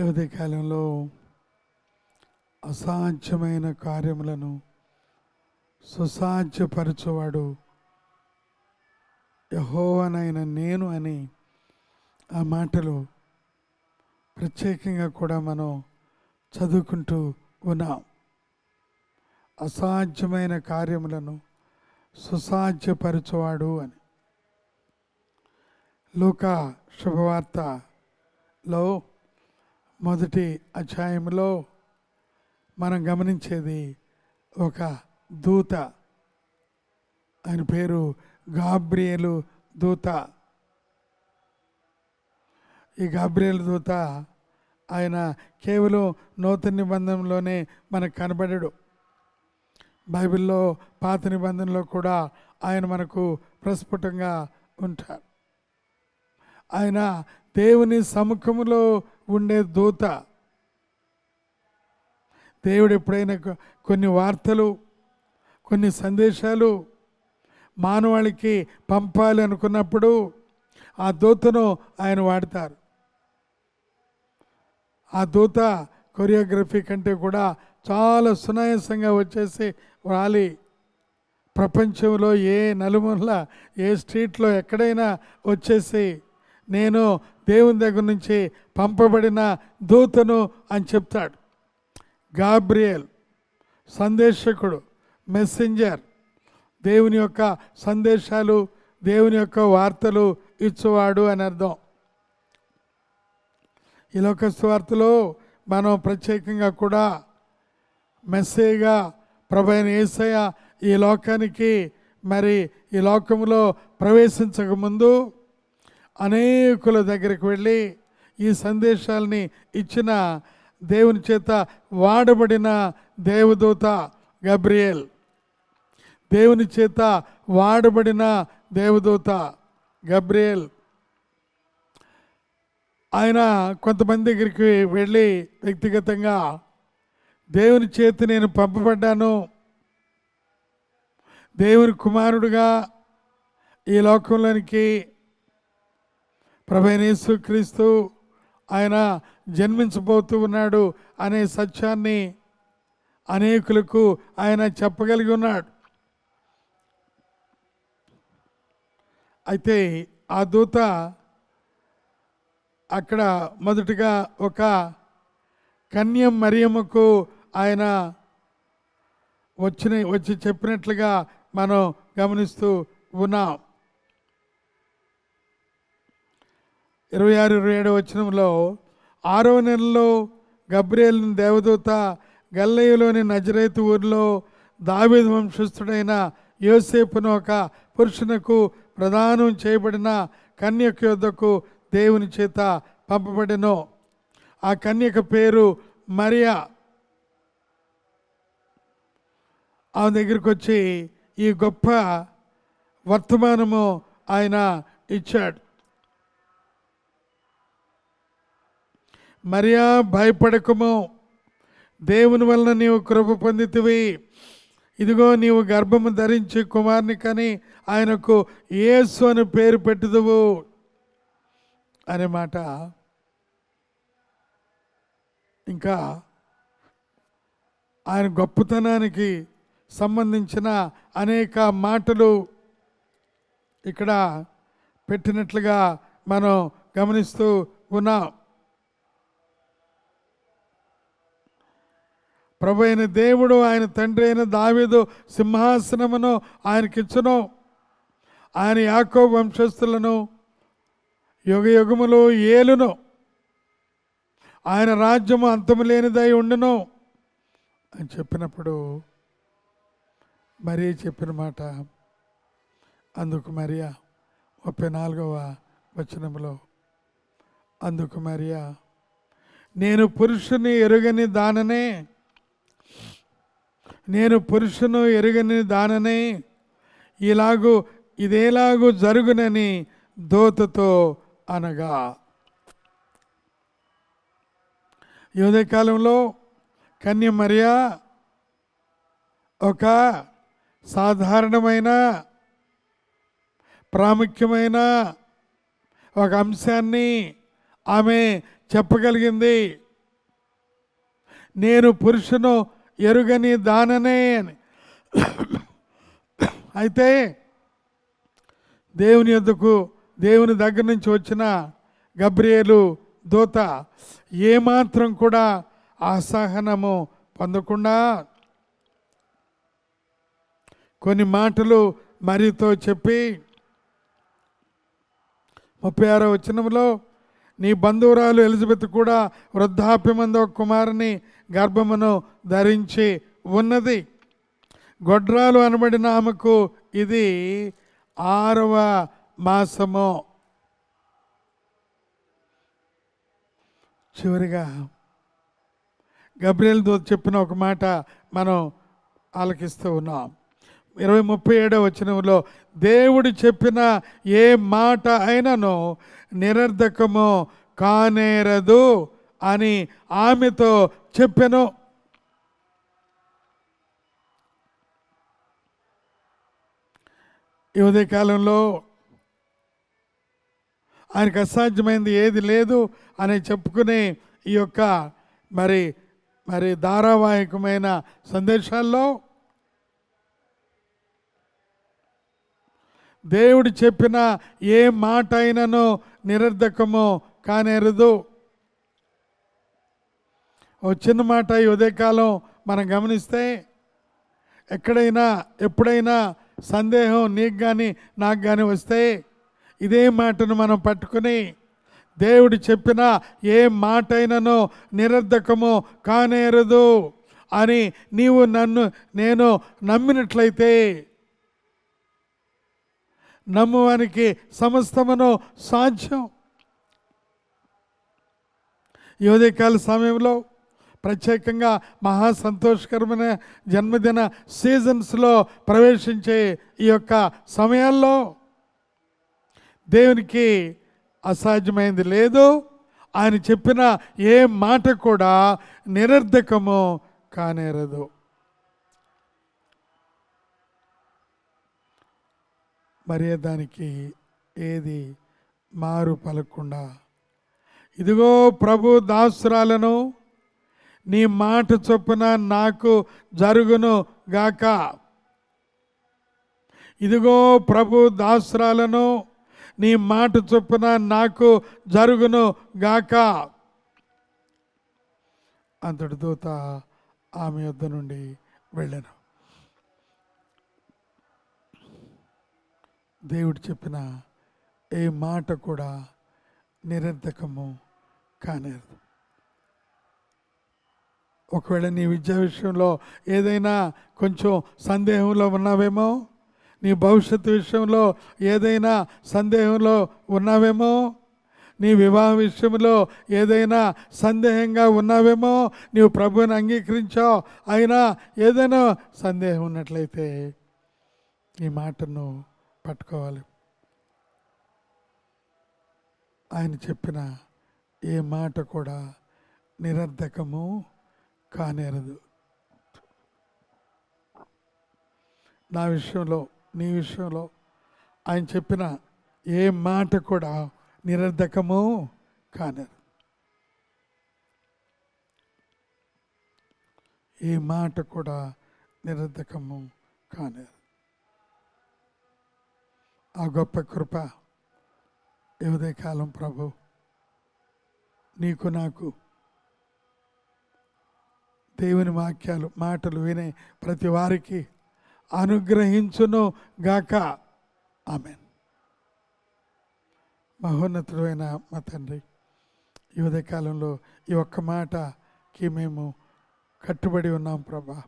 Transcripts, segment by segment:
యువతి కాలంలో అసాధ్యమైన కార్యములను సుసాధ్యపరచువాడు యహోవనైన నేను అని ఆ మాటలు ప్రత్యేకంగా కూడా మనం చదువుకుంటూ ఉన్నాం. అసాధ్యమైన కార్యములను సుసాధ్యపరచువాడు అని. లోక శుభవార్తలో మొదటి అధ్యాయంలో మనం గమనించేది ఒక దూత. ఆయన పేరు గాబ్రియలు దూత. ఈ గాబ్రియల్ దూత ఆయన కేవలం నూతన నిబంధనలోనే మనకు కనబడడు. బైబిల్లో పాత నిబంధనలో కూడా ఆయన మనకు ప్రస్ఫుటంగా ఉంటారు ఆయన దేవుని సముఖంలో ఉండే దూత. దేవుడు ఎప్పుడైనా కొన్ని వార్తలు కొన్ని సందేశాలు మానవాళికి పంపాలి అనుకున్నప్పుడు ఆ దూతను ఆయన వాడతారు. ఆ దూత కొరియోగ్రఫీ కంటే కూడా చాలా సునాయాసంగా వచ్చేసి వాలి ప్రపంచంలో ఏ నలుమూల ఏ స్ట్రీట్లో ఎక్కడైనా వచ్చేసి నేను దేవుని దగ్గర నుంచి పంపబడిన దూతను అని చెప్తాడు. గాబ్రియల్ సందేశకుడు మెస్సెంజర్ దేవుని యొక్క సందేశాలు దేవుని యొక్క వార్తలు ఇచ్చేవాడు అని అర్థం. ఈ లోక స్వార్థలో మనం ప్రత్యేకంగా కూడా మెస్సేగా ప్రభైన యేసయ్య ఈ లోకానికి మరి ఈ లోకంలో ప్రవేశించకముందు అనేకుల దగ్గరికి వెళ్ళి ఈ సందేశాలని ఇచ్చిన దేవుని చేత వాడబడిన దేవదూత గబ్రియల్. దేవుని చేత వాడబడిన దేవదూత గబ్రియల్. ఆయన కొంతమంది దగ్గరికి వెళ్ళి వ్యక్తిగతంగా దేవుని చేతి నేను పంపబడ్డాను. దేవుని కుమారుడుగా ఈ లోకంలోనికి ప్రభైనేసు క్రీస్తు ఆయన జన్మించబోతూ ఉన్నాడు అనే సత్యాన్ని అనేకులకు ఆయన చెప్పగలిగి ఉన్నాడు. అయితే ఆ దూత అక్కడ మొదటగా ఒక కన్య మరియమ్మకు ఆయన వచ్చిన వచ్చి చెప్పినట్లుగా మనం గమనిస్తూ ఉన్నాం. ఇరవై ఆరు ఇరవై ఏడు వచనంలో ఆరవ నెలలో గబ్రియల్ దేవదూత గల్లయ్యలోని నజరైతు ఊరిలో దావేద వంశస్థుడైన యోసేపును ఒక పురుషునకు ప్రదానం చేయబడిన కన్యక యొద్దకు దేవుని చేత పంపబడెను. ఆ కన్యక పేరు మరియా. ఆమె దగ్గరికి వచ్చి ఈ గొప్ప వర్తమానము ఆయన ఇచ్చాడు. మరియా భయపడకము. దేవుని వలన నీవు కృప పొందితివి. ఇదిగో నీవు గర్భము ధరించి కుమారుని కానీ ఆయనకు యేసు అని పేరు పెట్టుదువు. అనే మాట. ఇంకా ఆయన గొప్పతనానికి సంబంధించిన అనేక మాటలు ఇక్కడ పెట్టినట్లుగా మనం గమనిస్తూ ఉన్నాం. ప్రభు అయిన దేవుడు ఆయన తండ్రి అయిన దావేదు సింహాసనమును ఆయనకిచ్చును. ఆయన యాకో వంశస్థులను యుగ యుగములు ఏలును. ఆయన రాజ్యము అంతము లేనిదై ఉండును అని చెప్పినప్పుడు మరీ చెప్పిన మాట. అందుకు మరియా ముప్పై నాలుగవ వచనంలో అందుకు మరియా నేను పురుషుని ఎరుగని దాననే నేను పురుషును ఎరుగని దాననే ఇలాగూ ఇదేలాగూ జరుగునని దోతతో అనగా. యువదకాలంలో ఉదయకాలంలో కన్య మరియా ఒక సాధారణమైన ప్రాముఖ్యమైన ఒక అంశాన్ని ఆమె చెప్పగలిగింది. నేను పురుషును ఎరుగని దాననే అని. అయితే దేవుని యొద్దకు దేవుని దగ్గర నుంచి వచ్చిన గబ్రియేలు దూత ఏమాత్రం కూడా అసహనము పొందకుండా కొన్ని మాటలు మరితో చెప్పి ముప్పై ఆరో వచ్చినంలో నీ బంధువురాలు ఎలిజబెత్ కూడా వృద్ధాప్యమందు ఒక కుమారుని గర్భమును ధరించి ఉన్నది. గొడ్రాలు అనబడిన ఆమెకు ఇది ఆరవ మాసము. చివరిగా గబ్రియల్ దూత చెప్పిన ఒక మాట మనం ఆలకిస్తూ ఉన్నాం. ఇరవై ముప్పై ఏడవ వచనంలో దేవుడు చెప్పిన ఏ మాట అయినను నిరర్ధకము కానేరదు. అని ఆమెతో చెప్పెను. ఈ ఉదయకాలంలో ఆయనకు అసాధ్యమైంది ఏది లేదు అని చెప్పుకునే ఈ యొక్క మరి మరి ధారావాహికమైన సందేశాల్లో దేవుడు చెప్పిన ఏ మాట అయినను నిరర్ధకము కానేరదు. ఓ చిన్న మాట ఈ ఉదయకాలం మనం గమనిస్తే ఎక్కడైనా ఎప్పుడైనా సందేహం నీకు కానీ నాకు కానీ వస్తే ఇదే మాటను మనం పట్టుకుని దేవుడు చెప్పిన ఏ మాట అయినను నిరర్ధకము కానేరదు అని నీవు నన్ను నేను నమ్మినట్లయితే నమ్మువానికి సమస్తమును సాధ్యం. ఈ సమయంలో ప్రత్యేకంగా మహా సంతోషకరమైన జన్మదిన సీజన్స్లో ప్రవేశించే ఈ యొక్క సమయాల్లో దేవునికి అసాధ్యమైంది లేదు. ఆయన చెప్పిన ఏ మాట కూడా నిరర్ధకము కానేరదు. మరి దానికి ఏది మారు పలకుండా? ఇదిగో ప్రభు దాసురాలను నీ మాట చొప్పున నాకు జరుగును గాక. ఇదిగో ప్రభు దాసురాలను నీ మాట చొప్పున నాకు జరుగును గాక. అంతటి దూత ఆమె యొద్ద నుండి వెళ్ళాను. దేవుడు చెప్పిన ఏ మాట కూడా నిరర్ధకము కానేరదు. ఒకవేళ నీ విద్యా విషయంలో ఏదైనా కొంచెం సందేహంలో ఉన్నావేమో? నీ భవిష్యత్తు విషయంలో ఏదైనా సందేహంలో ఉన్నావేమో? నీ వివాహ విషయంలో ఏదైనా సందేహంగా ఉన్నావేమో? నీవు ప్రభువుని అంగీకరించావు. అయినా ఏదైనా సందేహం ఉన్నట్లయితే ఈ మాటను పట్టుకోవాలి. ఆయన చెప్పిన ఏ మాట కూడా నిరర్ధకము కానేరదు. నా విషయంలో నీ విషయంలో ఆయన చెప్పిన ఏ మాట కూడా నిరర్ధకము కానేరదు. ఏ మాట కూడా నిరర్ధకము కానేరదు. ఆ గొప్ప కృప ఏదే కాలం ప్రభు నీకు నాకు దేవుని వాక్యాలు మాటలు వినే ప్రతి వారికి అనుగ్రహించును గాక. ఆమె మహోన్నతుడైన మా తండ్రి ఈ ఉదయకాలంలో ఈ ఒక్క మాటకి మేము కట్టుబడి ఉన్నాం ప్రభా.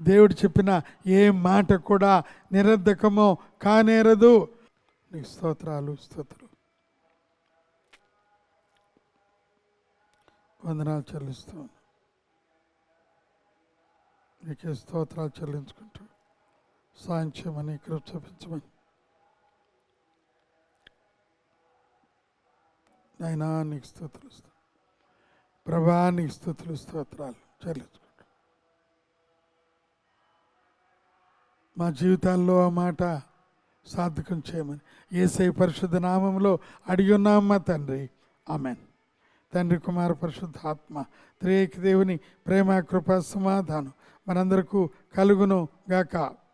దేవుడు చెప్పిన ఏ మాట కూడా నిరర్ధకమో కానేరదు. నీ స్తోత్రాలు స్తోత్రం వందనాలు చెల్లిస్తాను నీకే స్తోత్రాలు చెల్లించుకుంటూ సాంఖ్యమని కృప చూపించమని. నాయనా నీకు స్తోత్రులు ప్రభా నీకు స్తోత్రులు స్తోత్రాలు చెల్లించుకుంటూ. మా జీవితాల్లో ఆ మాట సాధకం చేయమని. ఏసై పరిశుద్ధ నామంలో అడిగి ఉన్నామా తండ్రి? ఆమెన్. తండ్రి కుమార పరిశుద్ధాత్మ త్రియేక దేవుని ప్రేమ కృప సమాధానం. మనందరకు కలుగును గాక.